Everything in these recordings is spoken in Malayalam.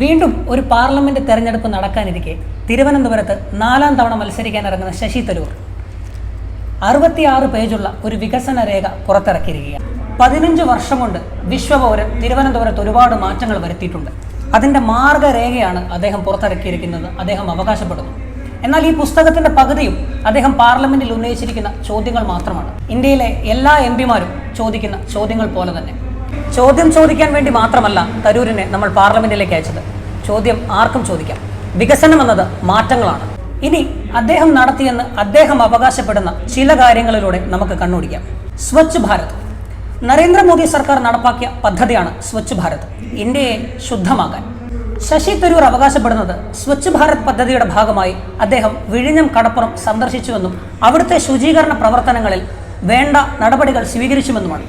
വീണ്ടും ഒരു പാർലമെന്റ് തെരഞ്ഞെടുപ്പ് നടക്കാനിരിക്കെ. തിരുവനന്തപുരത്ത് നാലാം തവണ മത്സരിക്കാൻ ഇറങ്ങുന്ന ശശി തരൂർ. അറുപത്തിയാറ് പേജുള്ള ഒരു വികസന രേഖ പുറത്തിറക്കിയിരിക്കുകയാണ്. പതിനഞ്ച് വർഷം കൊണ്ട് വിശ്വപൗരൻ തിരുവനന്തപുരത്ത് ഒരുപാട് മാറ്റങ്ങൾ വരുത്തിയിട്ടുണ്ട്. അതിന്റെ മാർഗരേഖയാണ് അദ്ദേഹം പുറത്തിറക്കിയിരിക്കുന്നത്. അദ്ദേഹം അവകാശപ്പെടുന്നു. എന്നാൽ ഈ പുസ്തകത്തിന്റെ പകുതിയും അദ്ദേഹം പാർലമെന്റിൽ ഉന്നയിച്ചിരിക്കുന്ന ചോദ്യങ്ങൾ മാത്രമാണ്. ഇന്ത്യയിലെ എല്ലാ എം ചോദിക്കുന്ന ചോദ്യങ്ങൾ പോലെ തന്നെ. ചോദ്യം ചോദിക്കാൻ വേണ്ടി മാത്രമല്ല തരൂരിനെ നമ്മൾ പാർലമെന്റിലേക്ക് അയച്ചത്. ചോദ്യം ആർക്കും ചോദിക്കാം. വികസനം എന്നത് മാറ്റങ്ങളാണ്. ഇനി അദ്ദേഹം നടത്തിയെന്ന് അദ്ദേഹം അവകാശപ്പെടുന്ന ചില കാര്യങ്ങളിലൂടെ നമുക്ക് കണ്ണോടിക്കാം സ്വച്ഛ് ഭാരത്. നരേന്ദ്രമോദി സർക്കാർ നടപ്പാക്കിയ പദ്ധതിയാണ് സ്വച്ഛ് ഭാരത്. ഇന്ത്യയെ ശുദ്ധമാക്കാൻ. ശശി തരൂർ അവകാശപ്പെടുന്നത് സ്വച്ഛ് ഭാരത് പദ്ധതിയുടെ ഭാഗമായി അദ്ദേഹം വിഴിഞ്ഞം കടപ്പുറം സന്ദർശിച്ചുവെന്നും അവിടുത്തെ ശുചീകരണ പ്രവർത്തനങ്ങളിൽ വേണ്ട നടപടികൾ സ്വീകരിച്ചുവെന്നുമാണ്.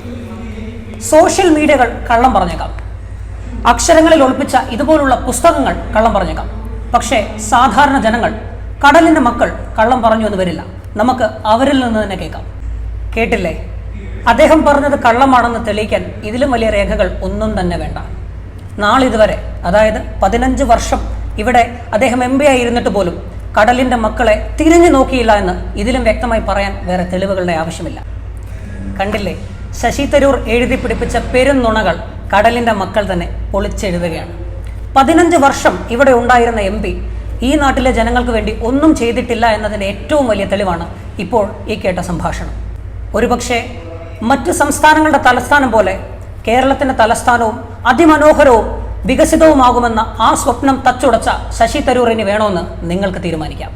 സോഷ്യൽ മീഡിയകൾ കള്ളം പറഞ്ഞേക്കാം. അക്ഷരങ്ങളിൽ ഒളിപ്പിച്ച ഇതുപോലുള്ള പുസ്തകങ്ങൾ കള്ളം പറഞ്ഞേക്കാം. പക്ഷേ സാധാരണ ജനങ്ങൾ കടലിന്റെ മക്കൾ കള്ളം പറഞ്ഞു എന്ന് വരില്ല. നമുക്ക് അവരിൽ നിന്ന് തന്നെ കേൾക്കാം. കേട്ടില്ലേ? അദ്ദേഹം പറഞ്ഞത് കള്ളമാണെന്ന് തെളിയിക്കാൻ ഇതിലും വലിയ രേഖകൾ ഒന്നും തന്നെ വേണ്ട. നാളിതുവരെ അതായത് പതിനഞ്ച് വർഷം ഇവിടെ അദ്ദേഹം എം പി ആയിരുന്നിട്ട് പോലും കടലിന്റെ മക്കളെ തിരിഞ്ഞു നോക്കിയില്ല എന്ന് ഇതിലും വ്യക്തമായി പറയാൻ വേറെ തെളിവുകളുടെ ആവശ്യമില്ല. കണ്ടില്ലേ? ശശി തരൂർ എഴുതി പിടിപ്പിച്ച പെരുന്നുണകൾ കടലിന്റെ മക്കൾ തന്നെ പൊളിച്ചെഴുതുകയാണ്. പതിനഞ്ച് വർഷം ഇവിടെ ഉണ്ടായിരുന്ന എം പി ഈ നാട്ടിലെ ജനങ്ങൾക്ക് വേണ്ടി ഒന്നും ചെയ്തിട്ടില്ല എന്നതിന്റെ ഏറ്റവും വലിയ തെളിവാണ് ഇപ്പോൾ ഈ കേട്ട സംഭാഷണം. ഒരുപക്ഷെ മറ്റ് സംസ്ഥാനങ്ങളുടെ തലസ്ഥാനം പോലെ കേരളത്തിന്റെ തലസ്ഥാനവും അതിമനോഹരവും വികസിതവുമാകുമെന്ന ആ സ്വപ്നം തച്ചുടച്ച ശശി തരൂർ ഇനി വേണമെന്ന് നിങ്ങൾക്ക് തീരുമാനിക്കാം.